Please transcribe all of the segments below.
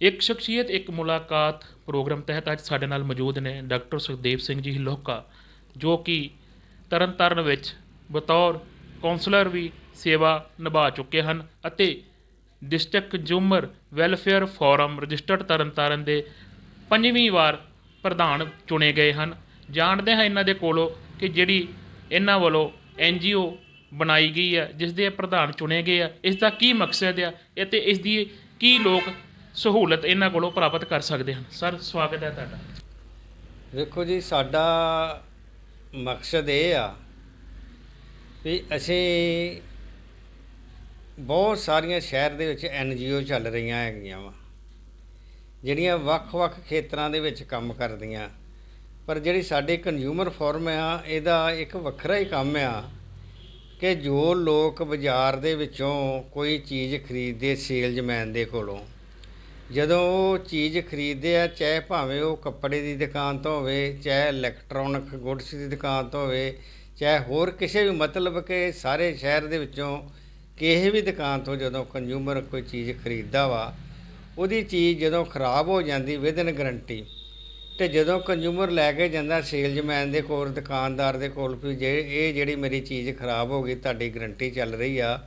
ਇੱਕ ਸ਼ਖਸੀਅਤ, ਇੱਕ ਮੁਲਾਕਾਤ ਪ੍ਰੋਗਰਾਮ ਤਹਿਤ ਅੱਜ ਸਾਡੇ ਨਾਲ ਮੌਜੂਦ ਨੇ ਡਾਕਟਰ ਸੁਖਦੇਵ ਸਿੰਘ ਜੀ ਲੋਹਕਾ, ਜੋ ਕਿ ਤਰਨਤਾਰਨ ਵਿੱਚ ਬਤੌਰ ਕਾਉਂਸਲਰ ਵੀ ਸੇਵਾ ਨਿਭਾ ਚੁੱਕੇ ਹਨ ਅਤੇ district consumer welfare forum registered Tarn Taran ਦੇ ਪੰਜਵੀਂ ਵਾਰ ਪ੍ਰਧਾਨ ਚੁਣੇ ਗਏ ਹਨ। ਜਾਣਦੇ ਹਾਂ ਇਹਨਾਂ ਦੇ ਕੋਲੋਂ ਕਿ ਜਿਹੜੀ ਇਹਨਾਂ ਵੱਲੋਂ ਐਨਜੀਓ ਬਣਾਈ ਗਈ ਹੈ ਜਿਸ ਦੇ ਪ੍ਰਧਾਨ ਚੁਣੇ ਗਏ ਆ ਇਸ ਦਾ ਕੀ ਮਕਸਦ ਆ ਅਤੇ ਇਸ ਦੀ ਕੀ ਲੋਕ ਸਹੂਲਤ ਇਹਨਾਂ ਕੋਲੋਂ ਪ੍ਰਾਪਤ ਕਰ ਸਕਦੇ ਹਨ। ਸਰ, ਸਵਾਗਤ ਹੈ ਤੁਹਾਡਾ। ਵੇਖੋ ਜੀ, ਸਾਡਾ ਮਕਸਦ ਇਹ ਆ ਵੀ ਅਸੀਂ ਬਹੁਤ ਸਾਰੀਆਂ ਸ਼ਹਿਰ ਦੇ ਵਿੱਚ ਐਨ ਓ ਚੱਲ ਰਹੀਆਂ ਹੈਗੀਆਂ ਵਾ, ਜਿਹੜੀਆਂ ਵੱਖ-ਵੱਖ ਖੇਤਰਾਂ ਦੇ ਵਿੱਚ ਕੰਮ ਕਰਦੀਆਂ। ਪਰ ਜਿਹੜੀ ਸਾਡੇ ਕੰਜ਼ਿਊਮਰ ਫੋਰਮ ਆ, ਇਹਦਾ ਇੱਕ ਵੱਖਰਾ ਹੀ ਕੰਮ ਆ ਕਿ ਜੋ ਲੋਕ ਬਾਜ਼ਾਰ ਦੇ ਵਿੱਚੋਂ ਕੋਈ ਚੀਜ਼ ਖਰੀਦਦੇ ਸੇਲਜ਼ਮੈਨ ਦੇ ਕੋਲੋਂ ਜਦੋਂ ਉਹ ਚੀਜ਼ ਖਰੀਦਦੇ ਆ, ਚਾਹੇ ਭਾਵੇਂ ਉਹ ਕੱਪੜੇ ਦੀ ਦੁਕਾਨ ਤੋਂ ਹੋਵੇ, ਚਾਹੇ ਇਲੈਕਟ੍ਰੋਨਿਕ ਗੁੱਡਸ ਦੀ ਦੁਕਾਨ ਤੋਂ ਹੋਵੇ, ਚਾਹੇ ਹੋਰ ਕਿਸੇ ਵੀ ਮਤਲਬ ਕਿ ਸਾਰੇ ਸ਼ਹਿਰ ਦੇ ਵਿੱਚੋਂ ਕਿਸੇ ਵੀ ਦੁਕਾਨ ਤੋਂ ਜਦੋਂ ਕੰਜੂਮਰ ਕੋਈ ਚੀਜ਼ ਖਰੀਦਦਾ ਵਾ, ਉਹਦੀ ਚੀਜ਼ ਜਦੋਂ ਖਰਾਬ ਹੋ ਜਾਂਦੀ ਵਿਦਨ ਗਰੰਟੀ ਤੇ ਜਦੋਂ ਕੰਜ਼ੂਮਰ ਲੈ ਕੇ ਜਾਂਦਾ ਸੇਲਜ਼ਮੈਨ ਦੇ ਕੋਲ, ਦੁਕਾਨਦਾਰ ਦੇ ਕੋਲ ਵੀ ਜੇ ਇਹ ਜਿਹੜੀ ਮੇਰੀ ਚੀਜ਼ ਖਰਾਬ ਹੋ ਗਈ, ਤੁਹਾਡੀ ਗਰੰਟੀ ਚੱਲ ਰਹੀ ਆ,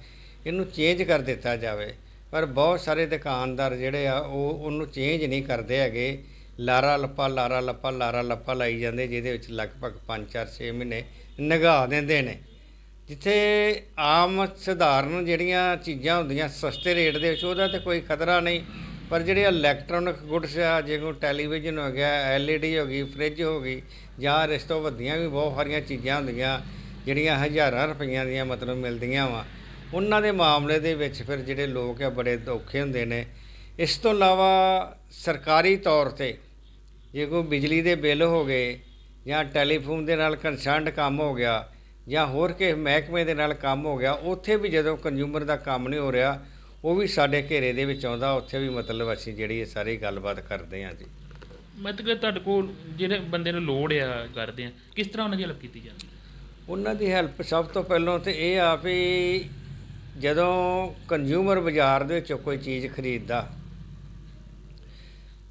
ਇਹਨੂੰ ਚੇਂਜ ਕਰ ਦਿੱਤਾ ਜਾਵੇ। ਪਰ ਬਹੁਤ ਸਾਰੇ ਦੁਕਾਨਦਾਰ ਜਿਹੜੇ ਆ, ਉਹ ਉਹਨੂੰ ਚੇਂਜ ਨਹੀਂ ਕਰਦੇ ਹੈਗੇ। ਲਾਰਾ ਲੱਪਾ ਲਾਰਾ ਲੱਪਾ ਲਾਰਾ ਲੱਪਾ ਲਾਈ ਜਾਂਦੇ, ਜਿਹਦੇ ਵਿੱਚ ਲਗਭਗ 5 4 6 ਮਹੀਨੇ ਨਿਗਾਹ ਦਿੰਦੇ ਨੇ। ਜਿੱਥੇ ਆਮ ਸਧਾਰਨ ਜਿਹੜੀਆਂ ਚੀਜ਼ਾਂ ਹੁੰਦੀਆਂ ਸਸਤੇ ਰੇਟ ਦੇ ਵਿੱਚ, ਉਹਦਾ ਤੇ ਕੋਈ ਖਤਰਾ ਨਹੀਂ। ਪਰ ਜਿਹੜੇ ਇਲੈਕਟ੍ਰੋਨਿਕ ਗੁੱਡਸ ਆ, ਜਿਵੇਂ ਟੈਲੀਵਿਜ਼ਨ ਹੋ ਗਿਆ ਐਲਈਡੀ ਹੋ ਗਈ ਫ੍ਰਿਜ ਹੋ ਗਈ, ਜਾਂ ਇਸ ਤੋਂ ਵੀ ਬਹੁਤ ਸਾਰੀਆਂ ਚੀਜ਼ਾਂ ਹੁੰਦੀਆਂ, ਜਿਹੜੀਆਂ ਹਜ਼ਾਰਾਂ ਰੁਪਈਆਂ ਦੀਆਂ ਮਤਲਬ ਮਿਲਦੀਆਂ ਵਾ। ਉਹਨਾਂ ਦੇ ਮਾਮਲੇ ਦੇ ਵਿੱਚ ਫਿਰ ਜਿਹੜੇ ਲੋਕ ਆ ਬੜੇ ਔਖੇ ਹੁੰਦੇ ਨੇ। ਇਸ ਤੋਂ ਇਲਾਵਾ ਸਰਕਾਰੀ ਤੌਰ ਤੇ ਜੇ ਕੋਈ ਬਿਜਲੀ ਦੇ ਬਿੱਲ ਹੋ ਗਏ ਜਾਂ ਟੈਲੀਫੋਨ ਦੇ ਨਾਲ ਕੰਸਰਨਡ ਕੰਮ ਹੋ ਗਿਆ ਜਾਂ ਹੋਰ ਕਿਸੇ ਮਹਿਕਮੇ ਦੇ ਨਾਲ ਕੰਮ ਹੋ ਗਿਆ ਉੱਥੇ ਵੀ ਜਦੋਂ ਕੰਜ਼ਿਊਮਰ ਦਾ ਕੰਮ ਨਹੀਂ ਹੋ ਰਿਹਾ ਉਹ ਵੀ ਸਾਡੇ ਘੇਰੇ ਦੇ ਵਿੱਚ ਆਉਂਦਾ। ਉੱਥੇ ਵੀ ਮਤਲਬ ਅਸੀਂ ਜਿਹੜੀ ਇਹ ਸਾਰੀ ਗੱਲਬਾਤ ਕਰਦੇ ਹਾਂ ਜੀ। ਮਤਲਬ ਕਿ ਤੁਹਾਡੇ ਕੋਲ ਜਿਹੜੇ ਬੰਦੇ ਨੂੰ ਲੋੜ ਆ ਕਰਦੇ ਆ ਕਿਸ ਤਰ੍ਹਾਂ ਉਹਨਾਂ ਦੀ ਹੈਲਪ ਕੀਤੀ ਜਾਂਦੀ? ਉਹਨਾਂ ਦੀ ਹੈਲਪ ਸਭ ਤੋਂ ਪਹਿਲਾਂ ਤੇ ਇਹ ਆ ਵੀ ਜਦੋਂ ਕੰਜ਼ਿਊਮਰ ਬਾਜ਼ਾਰ ਦੇ ਵਿੱਚੋਂ ਕੋਈ ਚੀਜ਼ ਖਰੀਦਦਾ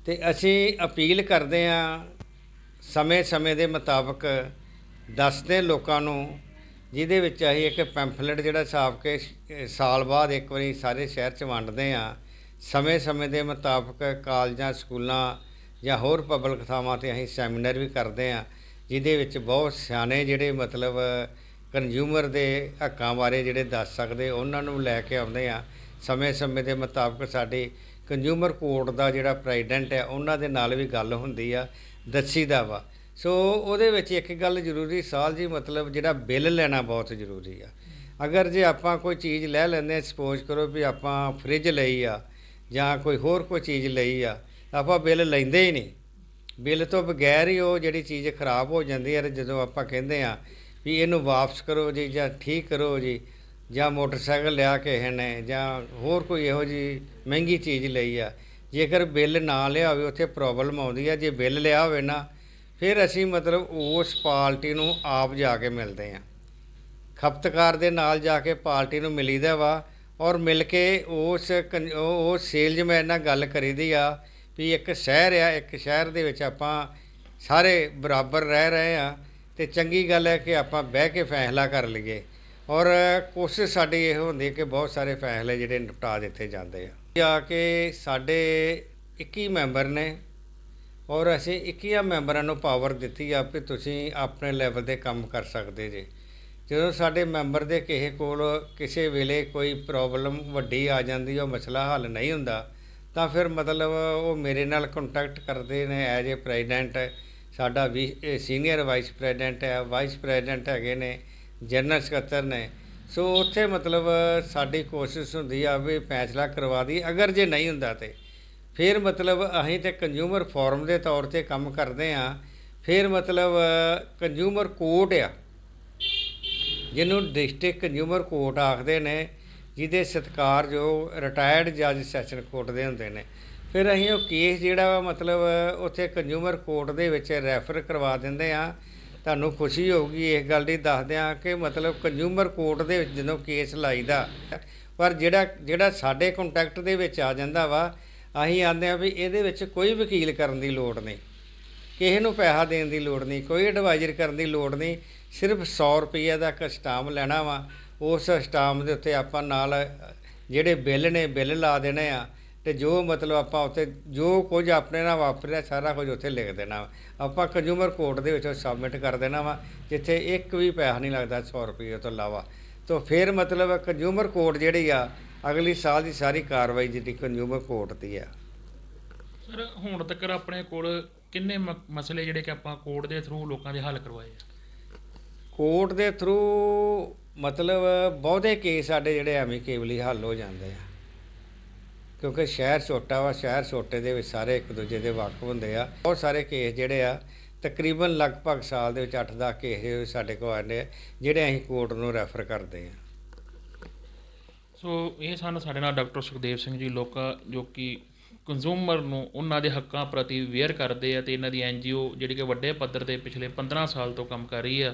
ਤੇ ਅਸੀਂ ਅਪੀਲ ਕਰਦੇ ਆ ਸਮੇਂ-ਸਮੇਂ ਦੇ ਮੁਤਾਬਕ ਦੱਸਦੇ ਲੋਕਾਂ ਨੂੰ, ਜਿਹਦੇ ਵਿੱਚ ਅਸੀਂ ਇੱਕ ਪੈਂਫਲੇਟ ਜਿਹੜਾ ਛਾਪ ਕੇ ਸਾਲ ਬਾਅਦ ਇੱਕ ਵਾਰੀ ਸਾਰੇ ਸ਼ਹਿਰ 'ਚ ਵੰਡਦੇ ਆ ਸਮੇਂ-ਸਮੇਂ ਦੇ ਮੁਤਾਬਕ ਕਾਲਜਾਂ, ਸਕੂਲਾਂ ਜਾਂ ਹੋਰ ਪਬਲਿਕ ਥਾਵਾਂ ਤੇ ਅਸੀਂ ਸੈਮੀਨਾਰ ਵੀ ਕਰਦੇ ਆ ਜਿਹਦੇ ਵਿੱਚ ਬਹੁਤ ਸਿਆਣੇ ਜਿਹੜੇ ਮਤਲਬ ਕੰਜ਼ਿਊਮਰ ਦੇ ਹੱਕਾਂ ਬਾਰੇ ਜਿਹੜੇ ਦੱਸ ਸਕਦੇ, ਉਹਨਾਂ ਨੂੰ ਲੈ ਕੇ ਆਉਂਦੇ ਆ ਸਮੇਂ-ਸਮੇਂ ਦੇ ਮੁਤਾਬਕ ਸਾਡੀ ਕੰਜ਼ਿਊਮਰ ਕੋਰਟ ਦਾ ਜਿਹੜਾ ਪ੍ਰੈਜ਼ੀਡੈਂਟ ਹੈ, ਉਹਨਾਂ ਦੇ ਨਾਲ ਵੀ ਗੱਲ ਹੁੰਦੀ ਆ ਦੱਸੀਦਾ ਵਾ। ਸੋ ਉਹਦੇ ਵਿੱਚ ਇੱਕ ਗੱਲ ਜ਼ਰੂਰੀ, ਸਾਲ ਜੀ ਮਤਲਬ ਜਿਹੜਾ ਬਿੱਲ ਲੈਣਾ ਬਹੁਤ ਜ਼ਰੂਰੀ ਆ। ਅਗਰ ਜੇ ਆਪਾਂ ਕੋਈ ਚੀਜ਼ ਲੈ ਲੈਂਦੇ ਸਪੋਜ਼ ਕਰੋ ਵੀ ਆਪਾਂ ਫ੍ਰਿਜ ਲਈ ਆ, ਜਾਂ ਕੋਈ ਹੋਰ ਕੋਈ ਚੀਜ਼ ਲਈ ਆ, ਆਪਾਂ ਬਿੱਲ ਲੈਂਦੇ ਹੀ ਨਹੀਂ। ਬਿੱਲ ਤੋਂ ਬਗੈਰ ਹੀ ਉਹ ਜਿਹੜੀ ਚੀਜ਼ ਖਰਾਬ ਹੋ ਜਾਂਦੀ ਹੈ, ਜਦੋਂ ਆਪਾਂ ਕਹਿੰਦੇ ਆ ਵੀ ਇਹਨੂੰ ਵਾਪਸ ਕਰੋ ਜੀ ਜਾਂ ਠੀਕ ਕਰੋ ਜੀ, ਜਾਂ ਮੋਟਰਸਾਈਕਲ ਲਿਆ ਕਿਸੇ ਨੇ ਜਾਂ ਹੋਰ ਕੋਈ ਇਹੋ ਜੀ ਮਹਿੰਗੀ ਚੀਜ਼ ਲਈ ਆ। ਜੇਕਰ ਬਿੱਲ ਨਾ ਲਿਆ ਹੋਵੇ ਉੱਥੇ ਪ੍ਰੋਬਲਮ ਆਉਂਦੀ ਆ। ਜੇ ਬਿੱਲ ਲਿਆ ਹੋਵੇ ਨਾ, ਫਿਰ ਅਸੀਂ ਮਤਲਬ ਉਸ ਪਾਰਟੀ ਨੂੰ ਆਪ ਜਾ ਕੇ ਮਿਲਦੇ ਆ। ਖਪਤਕਾਰ ਦੇ ਨਾਲ ਜਾ ਕੇ ਪਾਰਟੀ ਨੂੰ ਮਿਲੀਦਾ ਵਾ, ਔਰ ਮਿਲ ਕੇ ਉਸ ਕਨ- ਉਹ ਉਹ ਸੇਲਜ਼ਮੈਨ ਨਾਲ ਗੱਲ ਕਰੀਦੀ ਆ ਵੀ ਇੱਕ ਸ਼ਹਿਰ ਆ, ਇੱਕ ਸ਼ਹਿਰ ਦੇ ਵਿੱਚ ਆਪਾਂ ਸਾਰੇ ਬਰਾਬਰ ਰਹਿ ਰਹੇ ਆ। ਤੇ ਚੰਗੀ ਗੱਲ ਹੈ ਕਿ ਆਪਾਂ ਬਹਿ ਕੇ ਫੈਸਲਾ ਕਰ ਲਈਏ। ਔਰ ਕੋਸ਼ਿਸ਼ ਸਾਡੀ ਇਹ ਹੁੰਦੀ ਹੈ ਕਿ ਬਹੁਤ ਸਾਰੇ ਫੈਸਲੇ ਜਿਹੜੇ ਨਿਪਟਾ ਦਿੱਤੇ ਜਾਂਦੇ ਆ। ਆ ਕੇ ਸਾਡੇ 21 ਮੈਂਬਰ ਨੇ ਔਰ ਅਸੀਂ 21 ਮੈਂਬਰਾਂ ਨੂੰ ਪਾਵਰ ਦਿੱਤੀ ਆ ਕਿ ਤੁਸੀਂ ਆਪਣੇ ਲੈਵਲ ਤੇ ਕੰਮ ਕਰ ਸਕਦੇ ਜੇ। ਜਦੋਂ ਸਾਡੇ ਮੈਂਬਰ ਦੇ ਕਿਸੇ ਕੋਲ ਕਿਸੇ ਵੇਲੇ ਕੋਈ ਪ੍ਰੋਬਲਮ ਵੱਡੀ ਆ ਜਾਂਦੀ, ਉਹ ਮਸਲਾ ਹੱਲ ਨਹੀਂ ਹੁੰਦਾ, ਤਾਂ ਫਿਰ ਮਤਲਬ ਉਹ ਮੇਰੇ ਨਾਲ ਕੰਟੈਕਟ ਕਰਦੇ ਨੇ ਐਜ ਏ ਪ੍ਰੈਜ਼ੀਡੈਂਟ ਸਾਡਾ ਵੀ ਸੀਨੀਅਰ ਵਾਈਸ ਪ੍ਰੈਜ਼ੀਡੈਂਟ ਹੈ, ਵਾਈਸ ਪ੍ਰੈਜ਼ੀਡੈਂਟ ਹੈਗੇ ਨੇ, ਜਨਰਲ ਸਕੱਤਰ ਨੇ। ਸੋ ਉੱਥੇ ਮਤਲਬ ਸਾਡੀ ਕੋਸ਼ਿਸ਼ ਹੁੰਦੀ ਆ ਵੀ ਫੈਸਲਾ ਕਰਵਾ ਦੀ ਅਗਰ ਜੇ ਨਹੀਂ ਹੁੰਦਾ ਤੇ। ਫਿਰ ਮਤਲਬ ਅਸੀਂ ਤੇ ਕੰਜ਼ਿਊਮਰ ਫੋਰਮ ਦੇ ਤੌਰ ਤੇ ਕੰਮ ਕਰਦੇ ਆ। ਫਿਰ ਮਤਲਬ ਕੰਜ਼ਿਊਮਰ ਕੋਰਟ ਆ, ਜਿਹਨੂੰ ਡਿਸਟ੍ਰਿਕਟ ਕੰਜ਼ਿਊਮਰ ਕੋਰਟ ਆਖਦੇ ਨੇ, ਜਿਹਦੇ ਸਤਿਕਾਰਯੋਗ ਰਿਟਾਇਰਡ ਜੱਜ ਸੈਸ਼ਨ ਕੋਰਟ ਦੇ ਹੁੰਦੇ ਨੇ। ਫਿਰ ਅਸੀਂ ਉਹ ਕੇਸ ਜਿਹੜਾ ਵਾ ਮਤਲਬ ਉੱਥੇ ਕੰਜ਼ਿਊਮਰ ਕੋਰਟ ਦੇ ਵਿੱਚ ਰੈਫਰ ਕਰਵਾ ਦਿੰਦੇ ਆ ਤੁਹਾਨੂੰ ਖੁਸ਼ੀ ਹੋਊਗੀ ਇਸ ਗੱਲ ਦੀ, ਦੱਸਦੇ ਆ ਕਿ ਮਤਲਬ ਕੰਜ਼ਿਊਮਰ ਕੋਰਟ ਦੇ ਵਿੱਚ ਜਦੋਂ ਕੇਸ ਲਾਈਦਾ, ਪਰ ਜਿਹੜਾ ਜਿਹੜਾ ਸਾਡੇ ਕੰਟੈਕਟ ਦੇ ਵਿੱਚ ਆ ਜਾਂਦਾ ਵਾ, ਅਸੀਂ ਆਂਦੇ ਆ ਵੀ ਇਹਦੇ ਵਿੱਚ ਕੋਈ ਵਕੀਲ ਕਰਨ ਦੀ ਲੋੜ ਨਹੀਂ। ਕਿਸੇ ਨੂੰ ਪੈਸਾ ਦੇਣ ਦੀ ਲੋੜ ਨਹੀਂ, ਕੋਈ ਐਡਵਾਈਜ਼ਰ ਕਰਨ ਦੀ ਲੋੜ ਨਹੀਂ। ਸਿਰਫ 100 ਰੁਪਏ ਦਾ ਇੱਕ ਸਟਾਮ ਲੈਣਾ ਵਾ, ਉਸ ਸਟਾਮ ਦੇ ਉੱਤੇ ਆਪਾਂ ਨਾਲ ਜਿਹੜੇ ਬਿੱਲ ਨੇ, ਬਿੱਲ ਲਾ ਦੇਣੇ ਆ। ਤੇ ਜੋ ਮਤਲਬ ਆਪਾਂ ਉੱਤੇ ਜੋ ਕੁਝ ਆਪਣੇ ਨਾਲ ਵਾਪਰਿਆ ਸਾਰਾ ਕੁਝ ਉੱਥੇ ਲਿਖ ਦੇਣਾ। ਆਪਾਂ ਕੰਜ਼ੂਮਰ ਕੋਰਟ ਦੇ ਵਿੱਚ ਸਬਮਿਟ ਕਰ ਦੇਣਾ ਵਾ ਜਿੱਥੇ ਇੱਕ ਵੀ ਪੈਸਾ ਨਹੀਂ ਲੱਗਦਾ 100 ਰੁਪਏ ਤੋਂ ਇਲਾਵਾ। ਤੋਂ ਫਿਰ ਮਤਲਬ ਕੰਜ਼ੂਮਰ ਕੋਰਟ ਜਿਹੜੀ ਆ ਅਗਲੀ ਸਾਲ ਦੀ ਸਾਰੀ ਕਾਰਵਾਈ ਜਿਹੜੀ ਕੰਜ਼ੂਮਰ ਕੋਰਟ ਦੀ ਆ। ਸਰ ਹੁਣ ਤੱਕ ਆਪਣੇ ਕੋਲ ਕਿੰਨੇ ਮਸਲੇ ਜਿਹੜੇ ਕਿ ਆਪਾਂ ਕੋਰਟ ਦੇ ਥਰੂ ਲੋਕਾਂ ਦੇ ਹੱਲ ਕਰਵਾਏ ਆ? ਕੋਰਟ ਦੇ ਥਰੂ ਮਤਲਬ ਬਹੁਤੇ ਕੇਸ ਸਾਡੇ ਜਿਹੜੇ ਐਮੀਕੇਬਲੀ ਹੱਲ ਹੋ ਜਾਂਦੇ ਆ। ਕਿਉਂਕਿ ਸ਼ਹਿਰ ਛੋਟਾ ਵਾ, ਸ਼ਹਿਰ ਛੋਟੇ ਦੇ ਵਿੱਚ ਸਾਰੇ ਇੱਕ ਦੂਜੇ ਦੇ ਵਾਕਫ ਹੁੰਦੇ ਆ। ਬਹੁਤ ਸਾਰੇ ਕੇਸ ਜਿਹੜੇ ਆ, ਤਕਰੀਬਨ ਲਗਭਗ ਸਾਲ ਦੇ ਵਿੱਚ 8-10 ਕੇਸ ਸਾਡੇ ਕੋਲ ਆਉਂਦੇ ਆ, ਜਿਹੜੇ ਅਸੀਂ ਕੋਰਟ ਨੂੰ ਰੈਫਰ ਕਰਦੇ ਆ। ਸੋ ਇਹ ਸਨ ਸਾਡੇ ਨਾਲ ਡਾਕਟਰ ਸੁਖਦੇਵ ਸਿੰਘ ਜੀ ਲੋਕਾ, ਜੋ ਕਿ ਕੰਜ਼ੂਮਰ ਨੂੰ ਉਹਨਾਂ ਦੇ ਹੱਕਾਂ ਪ੍ਰਤੀ ਵੇਅਰ ਕਰਦੇ ਆ ਤੇ ਇਹਨਾਂ ਦੀ ਐਨਜੀਓ ਜਿਹੜੀ ਕਿ ਵੱਡੇ ਪੱਧਰ ਤੇ ਪਿਛਲੇ 15 ਸਾਲ ਤੋਂ ਕੰਮ ਕਰ ਰਹੀ ਆ।